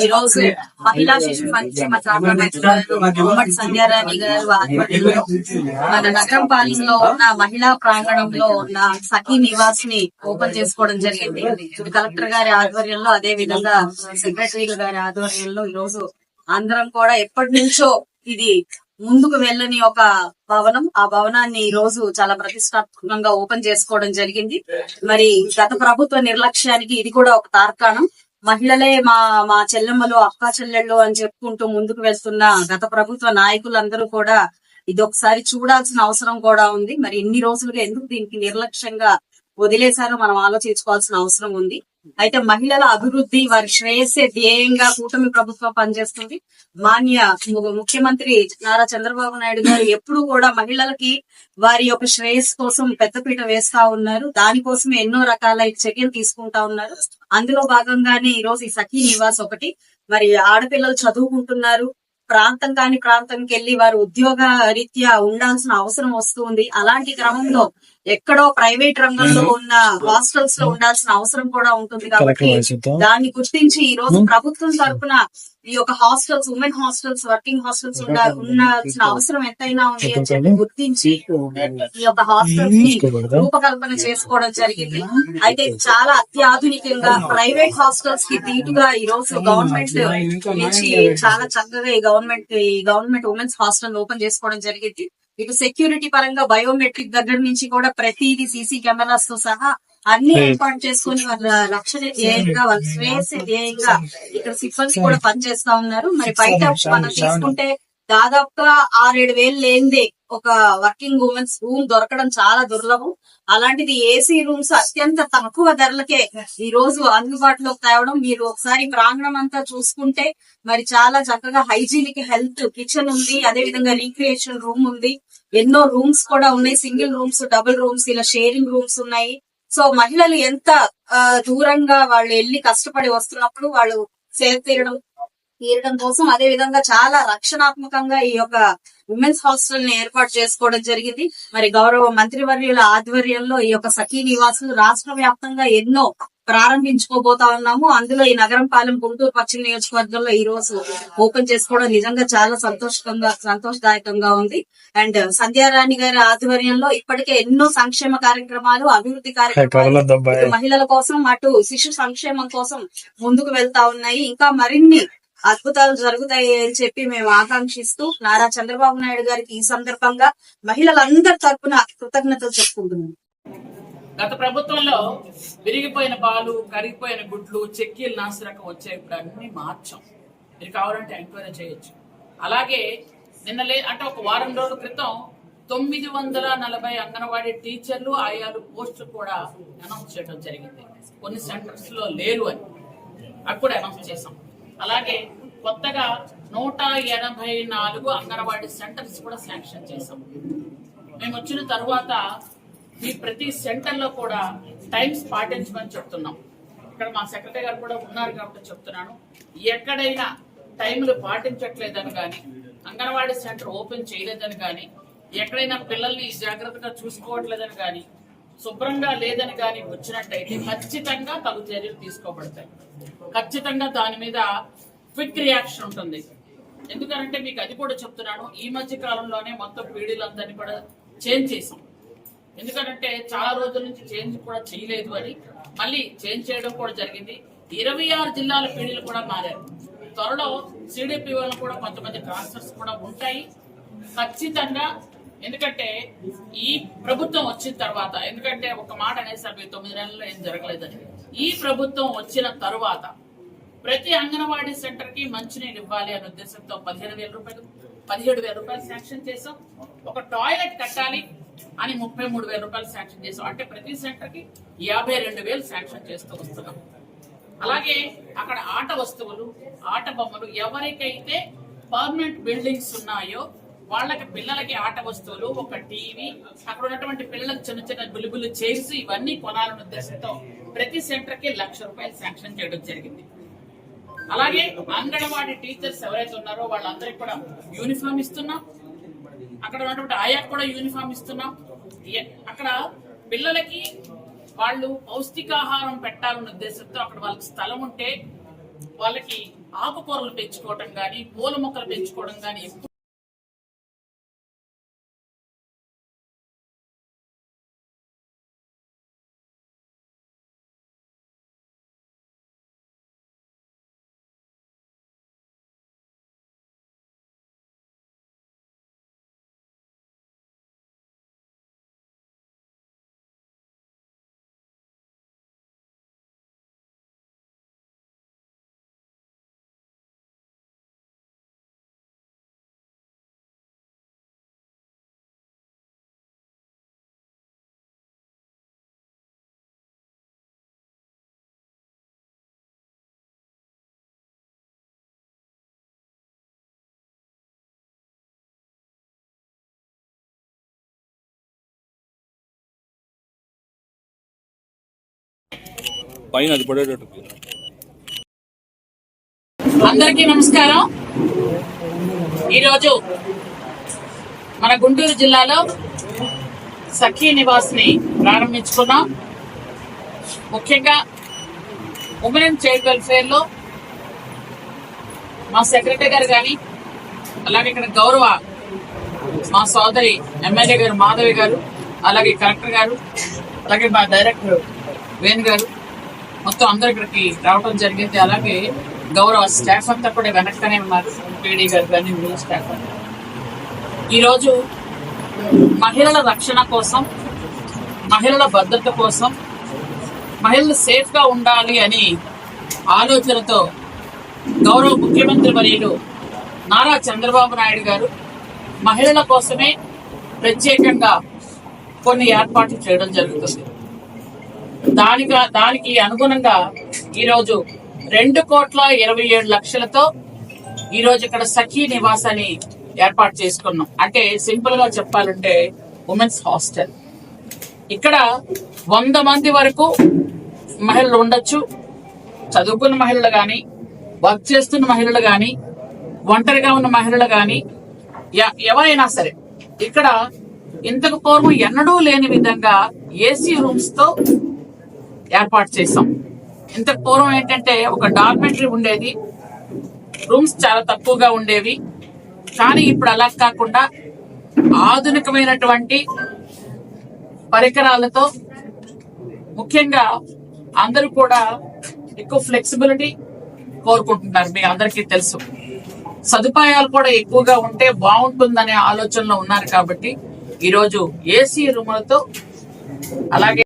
ఈ రోజు మహిళా శిశు సంక్షేమ శాఖ ఉమ్మడి సంధ్యారాణి గారు ఆధ్వర్యంలో మన నగరం పాలనలో ఉన్న మహిళా ప్రాంగణంలో ఉన్న సఖీ నివాస్ని ఓపెన్ చేసుకోవడం జరిగింది. కలెక్టర్ గారి ఆధ్వర్యంలో అదే విధంగా సెక్రటరీ గారి ఆధ్వర్యంలో ఈ రోజు అందరం కూడా ఎప్పటి నుంచో ఇది ముందుకు వెళ్ళని ఒక భవనం. ఆ భవనాన్ని ఈ రోజు చాలా ప్రతిష్టాత్మకంగా ఓపెన్ చేసుకోవడం జరిగింది. మరి గత ప్రభుత్వ నిర్లక్ష్యానికి ఇది కూడా ఒక తార్కాణం. మహిళలే మా మా చెల్లెమ్మలు అక్క చెల్లెళ్ళు అని చెప్పుకుంటూ ముందుకు వెళ్తున్న గత ప్రభుత్వ నాయకులందరూ కూడా ఇది ఒకసారి చూడాల్సిన అవసరం కూడా ఉంది. మరి ఇన్ని రోజులుగా ఎందుకు దీనికి నిర్లక్ష్యంగా వదిలేశారో మనం ఆలోచించుకోవాల్సిన అవసరం ఉంది. అయితే మహిళల అభివృద్ధి వారి శ్రేయస్సే ధ్యేయంగా కూటమి ప్రభుత్వం పనిచేస్తుంది. మాన్య ముఖ్యమంత్రి నారా చంద్రబాబు నాయుడు గారు ఎప్పుడు కూడా మహిళలకి వారి యొక్క శ్రేయస్సు కోసం పెద్దపీట వేస్తా ఉన్నారు. దానికోసం ఎన్నో రకాల చర్యలు తీసుకుంటా ఉన్నారు. అందులో భాగంగానే ఈ రోజు ఈ సఖీ నివాస్ ఒకటి. మరి ఆడపిల్లలు చదువుకుంటున్నారు. ప్రాంతం కాని ప్రాంతంకి వెళ్ళి వారు ఉద్యోగ రీత్యా ఉండాల్సిన అవసరం వస్తుంది అలాంటి క్రమంలో ఎక్కడో ప్రైవేట్ రంగంలో ఉన్న హాస్టల్స్లో ఉండాల్సిన అవసరం కూడా ఉంటుంది కాబట్టి దాన్ని గుర్తించి ఈ రోజు ప్రభుత్వం తరపున ఈ యొక్క hostels women hostels working hostels ఉండ- ఉండాల్సిన అవసరం ఎంతైనా ఉంది అని చెప్పి గుర్తించి ఈ యొక్క హాస్టల్స్ని రూపకల్పన చేసుకోవడం జరిగింది. అయితే చాలా అత్యాధునికంగా ప్రైవేట్ హాస్టల్స్కి దీటుగా ఈ రోజు గవర్నమెంట్ నుంచి చాలా చక్కగా ఈ గవర్నమెంట్ ఈ గవర్నమెంట్ ఉమెన్స్ హాస్టల్ ఓపెన్ చేసుకోవడం జరిగింది. ఇటు సెక్యూరిటీ పరంగా బయోమెట్రిక్ దగ్గర నుంచి కూడా ప్రతిదీ సీసీ కెమెరాస్తో సహా అన్ని ఏర్పాటు చేసుకుని వాళ్ళ లక్ష్య ధ్యేయంగా వాళ్ళ శ్రేయస్ ధ్యేయంగా ఇక్కడ సిబ్బంది కూడా పనిచేస్తా ఉన్నారు. మరి బయట మనం తీసుకుంటే దాదాపుగా ఆరేడు వేలు లేనిదే ఒక వర్కింగ్ ఉమెన్స్ రూమ్ దొరకడం చాలా దుర్లభం. అలాంటిది ఏసీ రూమ్స్ అత్యంత తక్కువ ధరలకే ఈ రోజు అందుబాటులోకి తేవడం. మీరు ఒకసారి ప్రాంగణం అంతా చూసుకుంటే మరి చాలా చక్కగా హైజీనిక్ హెల్త్ కిచెన్ ఉంది అదే విధంగా రీక్రియేషన్ రూమ్ ఉంది. ఎన్నో రూమ్స్ కూడా ఉన్నాయి. సింగిల్ రూమ్స్ డబుల్ రూమ్స్ ఇలా షేరింగ్ రూమ్స్ ఉన్నాయి. సో మహిళలు ఎంత దూరంగా వాళ్ళు వెళ్ళి కష్టపడి వస్తున్నప్పుడు వాళ్ళు సేద తీరడం తీరడం కోసం అదే విధంగా చాలా రక్షణాత్మకంగా ఈ యొక్క ఉమెన్స్ హాస్టల్ని ఏర్పాటు చేసుకోవడం జరిగింది. మరి గౌరవ మంత్రివర్యుల ఆధ్వర్యంలో ఈ యొక్క సఖీ నివాసులు రాష్ట్ర వ్యాప్తంగా ఎన్నో ప్రారంభించుకోబోతా ఉన్నాము. అందులో ఈ నగరం పాలెం గుంటూరు పశ్చిమ నియోజకవర్గంలో ఈ రోజు ఓపెన్ చేసుకోవడం నిజంగా చాలా సంతోషంగా సంతోషదాయకంగా ఉంది. అండ్ సంధ్యారాణి గారి ఆధ్వర్యంలో ఇప్పటికే ఎన్నో సంక్షేమ కార్యక్రమాలు అభివృద్ధి కార్యక్రమాలు మహిళల కోసం అటు శిశు సంక్షేమం కోసం ముందుకు వెళ్తా ఉన్నాయి. ఇంకా మరిన్ని అద్భుతాలు జరుగుతాయి అని చెప్పి మేము ఆకాంక్షిస్తూ నారా చంద్రబాబు నాయుడు గారికి ఈ సందర్భంగా మహిళలందరి తరపున కృతజ్ఞతలు చెప్పుకుంటున్నాం గత ప్రభుత్వంలో విరిగిపోయిన పాలు కరిగిపోయిన గుడ్లు చెక్కీలు నాసిరకం వచ్చే ఇప్పుడు అన్ని మార్చాం. మీరు కావాలంటే ఎంక్వైరీ చేయొచ్చు. అలాగే నిన్న లే అంటే ఒక వారం రోజుల క్రితం తొమ్మిది వందల నలభై అంగన్వాడీ టీచర్లు ఆయాలు పోస్టులు కూడా అనౌన్స్ చేయడం జరిగింది. కొన్ని సెంటర్స్లో లేరు అని అక్కడ కూడా అనౌన్స్ చేసాం అలాగే కొత్తగా నూట ఎనభై నాలుగు అంగన్వాడీ సెంటర్స్ కూడా శాంక్షన్ చేసాం మేము వచ్చిన తర్వాత ఈ ప్రతి సెంటర్లో కూడా టైమ్స్ పాటించమని చెప్తున్నాం. ఇక్కడ మా సెక్రటరీ గారు కూడా ఉన్నారు కాబట్టి చెప్తున్నాను. ఎక్కడైనా టైంలు పాటించట్లేదని కానీ అంగన్వాడీ సెంటర్ ఓపెన్ చేయలేదని కానీ ఎక్కడైనా పిల్లల్ని జాగ్రత్తగా చూసుకోవట్లేదని కానీ శుభ్రంగా లేదని కానీ వచ్చినట్టయితే ఖచ్చితంగా తగు చర్యలు తీసుకోబడతాయి. ఖచ్చితంగా దాని మీద క్విక్ రియాక్షన్ ఉంటుంది. ఎందుకంటే మీకు అది కూడా చెప్తున్నాను ఈ మధ్య కాలంలోనే మొత్తం పీడీలందరినీ కూడా చేంజ్ చేసాం ఎందుకంటే చాలా రోజుల నుంచి చేంజ్ కూడా చేయలేదు అని మళ్ళీ చేంజ్ చేయడం కూడా జరిగింది. ఇరవై ఆరు జిల్లాల పీడీలు కూడా మారారు. త్వరలో సిడిపి కూడా కొంతమంది ట్రాన్స్ఫర్స్ కూడా ఉంటాయి. ఖచ్చితంగా ఎందుకంటే ఈ ప్రభుత్వం వచ్చిన తర్వాత ఎందుకంటే ఒక మాట అనేసరికి ఈ తొమ్మిది నెలల్లో ఏం జరగలేదని. ఈ ప్రభుత్వం వచ్చిన తరువాత ప్రతి అంగన్వాడీ సెంటర్కి మంచినీళ్ళు ఇవ్వాలి అనే ఉద్దేశంతో పదిహేను వేల రూపాయలు పదిహేడు వేల రూపాయలు శాంక్షన్ చేసాం ఒక టాయిలెట్ కట్టాలి అని ముప్పై మూడు వేల రూపాయలు శాంక్షన్ చేసాం. అంటే ప్రతి సెంటర్కి యాభై రెండు వేలు శాంక్షన్ చేస్తూ వస్తున్నాం. అలాగే అక్కడ ఆట వస్తువులు ఆట బొమ్మలు ఎవరికైతే పర్మనెంట్ బిల్డింగ్స్ ఉన్నాయో వాళ్ళకి పిల్లలకి ఆట వస్తువులు ఒక టీవీ అక్కడ ఉన్నటువంటి పిల్లలకు చిన్న చిన్న బుల్లిబుల్లి చేసి ఇవన్నీ కొనాలనే ఉద్దేశంతో ప్రతి సెంటర్కి లక్ష రూపాయలు శాంక్షన్ చేయడం జరిగింది. అలాగే అంగన్వాడీ టీచర్స్ ఎవరైతే ఉన్నారో వాళ్ళందరికీ కూడా యూనిఫామ్ ఇస్తున్నాం. అక్కడ ఉన్నటువంటి ఆయాకు కూడా యూనిఫామ్ ఇస్తున్నాం. అక్కడ పిల్లలకి వాళ్ళు పౌష్టికాహారం పెట్టాలన్న ఉద్దేశంతో అక్కడ వాళ్ళకి స్థలం ఉంటే వాళ్ళకి ఆకుకూరలు పెంచుకోవడం కానీ పూల మొక్కలు పెంచుకోవడం కానీ ఎక్కువ పైన అది పడేటట్టు. అందరికీ నమస్కారం. ఈరోజు మన గుంటూరు జిల్లాలో సఖీ నివాస్ని ప్రారంభించుకున్నాం. ముఖ్యంగా ఉమెన్ అండ్ చైల్డ్ వెల్ఫేర్లో మా సెక్రటరీ గారు కానీ అలాగే ఇక్కడ గౌరవ మా సోదరి ఎమ్మెల్యే గారు మాధవి గారు అలాగే కలెక్టర్ గారు అలాగే మా డైరెక్టర్ వేణు గారు మొత్తం అందరు ఇక్కడికి రావడం జరిగింది. అలాగే గౌరవ స్టాఫ్ అంతా కూడా వెనక్కనే ఉన్నారు. పీడీ గారు కానీ మిగిలిన స్టాఫ్ అంతా. ఈరోజు మహిళల రక్షణ కోసం మహిళల భద్రత కోసం మహిళలు సేఫ్గా ఉండాలి అని ఆలోచనతో గౌరవ ముఖ్యమంత్రి వర్యులు నారా చంద్రబాబు నాయుడు గారు మహిళల కోసమే ప్రత్యేకంగా కొన్ని ఏర్పాట్లు చేయడం జరుగుతుంది. దానిగా దానికి అనుగుణంగా ఈరోజు రెండు కోట్ల ఇరవై ఏడు లక్షలతో ఈరోజు ఇక్కడ సఖీ నివాసాన్ని ఏర్పాటు చేసుకున్నాం. అంటే సింపుల్గా చెప్పాలంటే ఉమెన్స్ హాస్టల్. ఇక్కడ వంద మంది వరకు మహిళలు ఉండొచ్చు. చదువుకున్న మహిళలు కానీ వర్క్ చేస్తున్న మహిళలు కానీ ఒంటరిగా ఉన్న మహిళలు కానీ ఎ- ఎవరైనా సరే ఇక్కడ ఇంతకు పూర్వం ఎన్నడూ లేని విధంగా ఏసీ రూమ్స్తో ఏర్పాటు చేసాం ఇంతకు పూర్వం ఏంటంటే ఒక డార్మెటరీ ఉండేది. రూమ్స్ చాలా తక్కువగా ఉండేవి. కానీ ఇప్పుడు అలా కాకుండా ఆధునికమైనటువంటి పరికరాలతో ముఖ్యంగా అందరూ కూడా ఎక్కువ ఫ్లెక్సిబిలిటీ కోరుకుంటున్నారు. మీ అందరికీ తెలుసు. సదుపాయాలు కూడా ఎక్కువగా ఉంటే బాగుంటుందనే ఆలోచనలో ఉన్నారు కాబట్టి ఈరోజు ఏసీ రూములతో అలాగే